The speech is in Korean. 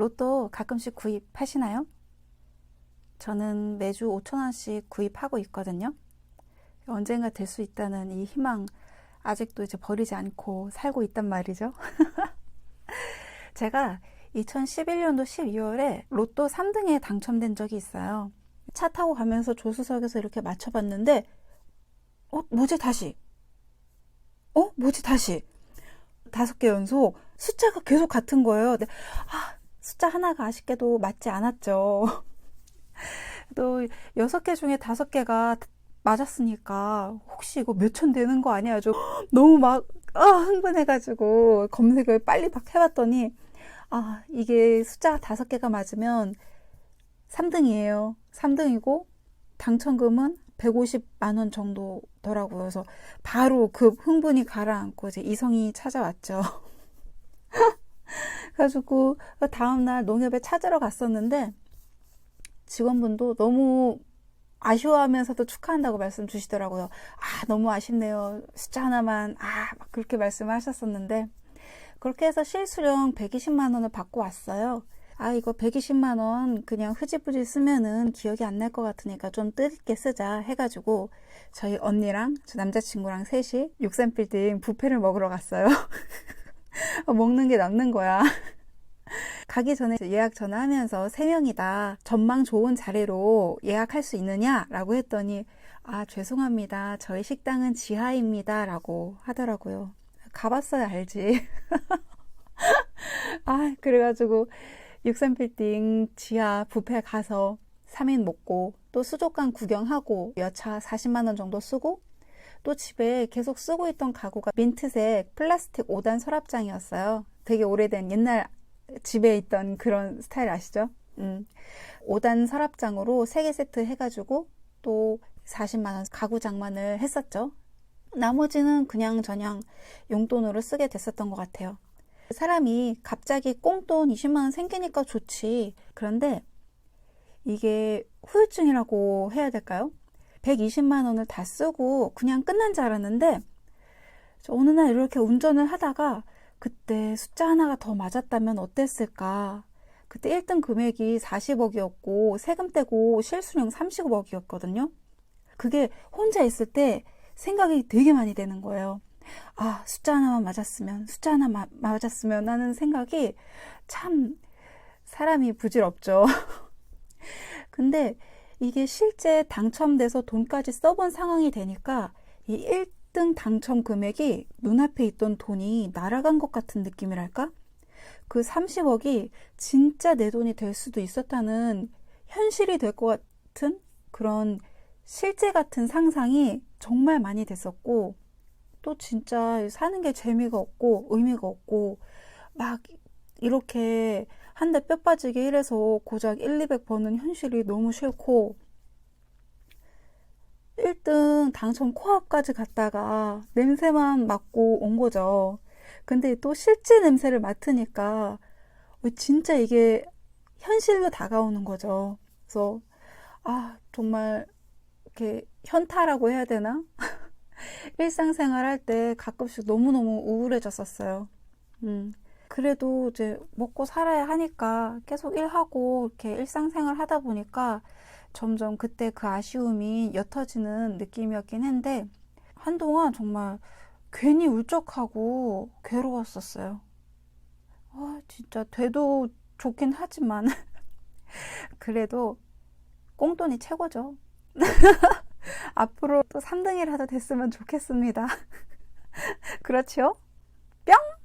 로또 가끔씩 구입하시나요? 저는 매주 5천원씩 구입하고 있거든요. 언젠가 될 수 있다는 이 희망 아직도 이제 버리지 않고 살고 있단 말이죠. 제가 2011년도 12월에 로또 3등에 당첨된 적이 있어요. 차 타고 가면서 조수석에서 이렇게 맞춰봤는데, 어, 뭐지, 다시? 어, 뭐지, 다시? 다섯 개 연속 숫자가 계속 같은 거예요. 근데, 아, 숫자 하나가 아쉽게도 맞지 않았죠. 또 여섯 개 중에 다섯 개가 맞았으니까 혹시 이거 몇천 되는 거 아니야? 좀 너무 막 아, 흥분해가지고 검색을 빨리 막 해봤더니 아 이게 숫자 다섯 개가 맞으면 3등이에요. 3등이고 당첨금은 150만 원 정도더라고요. 그래서 바로 그 흥분이 가라앉고 이제 이성이 찾아왔죠. 그래가지고 다음날 농협에 찾으러 갔었는데 직원분도 너무 아쉬워하면서도 축하한다고 말씀 주시더라고요. 아, 너무 아쉽네요. 숫자 하나만, 아, 막 그렇게 말씀하셨었는데, 그렇게 해서 실수령 120만원을 받고 왔어요. 아, 이거 120만원 그냥 흐지부지 쓰면은 기억이 안 날 것 같으니까 좀 뜻있게 쓰자 해가지고, 저희 언니랑 저 남자친구랑 셋이 63빌딩 뷔페를 먹으러 갔어요. 먹는 게 남는 거야. 가기 전에 예약 전화하면서 세 명이다. 전망 좋은 자리로 예약할 수 있느냐라고 했더니 아 죄송합니다. 저희 식당은 지하입니다 라고 하더라고요. 가봤어야 알지. 아 그래가지고 63빌딩 지하 뷔페 가서 3인 먹고 또 수족관 구경하고 여차 40만 원 정도 쓰고 또 집에 계속 쓰고 있던 가구가 민트색 플라스틱 5단 서랍장이었어요. 되게 오래된 옛날 집에 있던 그런 스타일 아시죠? 음. 5단 서랍장으로 3개 세트 해가지고 또 40만원 가구 장만을 했었죠. 나머지는 그냥 저냥 용돈으로 쓰게 됐었던 것 같아요. 사람이 갑자기 꽁돈 20만원 생기니까 좋지. 그런데 이게 후유증이라고 해야 될까요? 120만 원을 다 쓰고 그냥 끝난 줄 알았는데 어느 날 이렇게 운전을 하다가 그때 숫자 하나가 더 맞았다면 어땠을까? 그때 1등 금액이 40억이었고 세금 떼고 실수령 30억이었거든요. 그게 혼자 있을 때 생각이 되게 많이 되는 거예요. 아, 숫자 하나만 맞았으면, 숫자 하나 마, 맞았으면 하는 생각이 참 사람이 부질없죠. 근데 이게 실제 당첨돼서 돈까지 써본 상황이 되니까 이 1, 1등 당첨 금액이 눈앞에 있던 돈이 날아간 것 같은 느낌이랄까? 그 30억이 진짜 내 돈이 될 수도 있었다는 현실이 될 것 같은 그런 실제 같은 상상이 정말 많이 됐었고, 또 진짜 사는 게 재미가 없고, 의미가 없고, 막 이렇게 한 대 뼈 빠지게 일해서 고작 1, 200 버는 현실이 너무 싫고, 1등 당첨 코앞까지 갔다가 냄새만 맡고 온 거죠. 근데 또 실제 냄새를 맡으니까 진짜 이게 현실로 다가오는 거죠. 그래서 아 정말 이렇게 현타라고 해야 되나? 일상생활 할 때 가끔씩 너무너무 우울해졌었어요. 음. 그래도 이제 먹고 살아야 하니까 계속 일하고 이렇게 일상생활 하다 보니까 점점 그때 그 아쉬움이 옅어지는 느낌이었긴 한데 한동안 정말 괜히 울적하고 괴로웠었어요. 아, 진짜 돼도 좋긴 하지만 그래도 꽁돈이 최고죠. 앞으로 또 3등이라도 됐으면 좋겠습니다. 그렇죠? 뿅!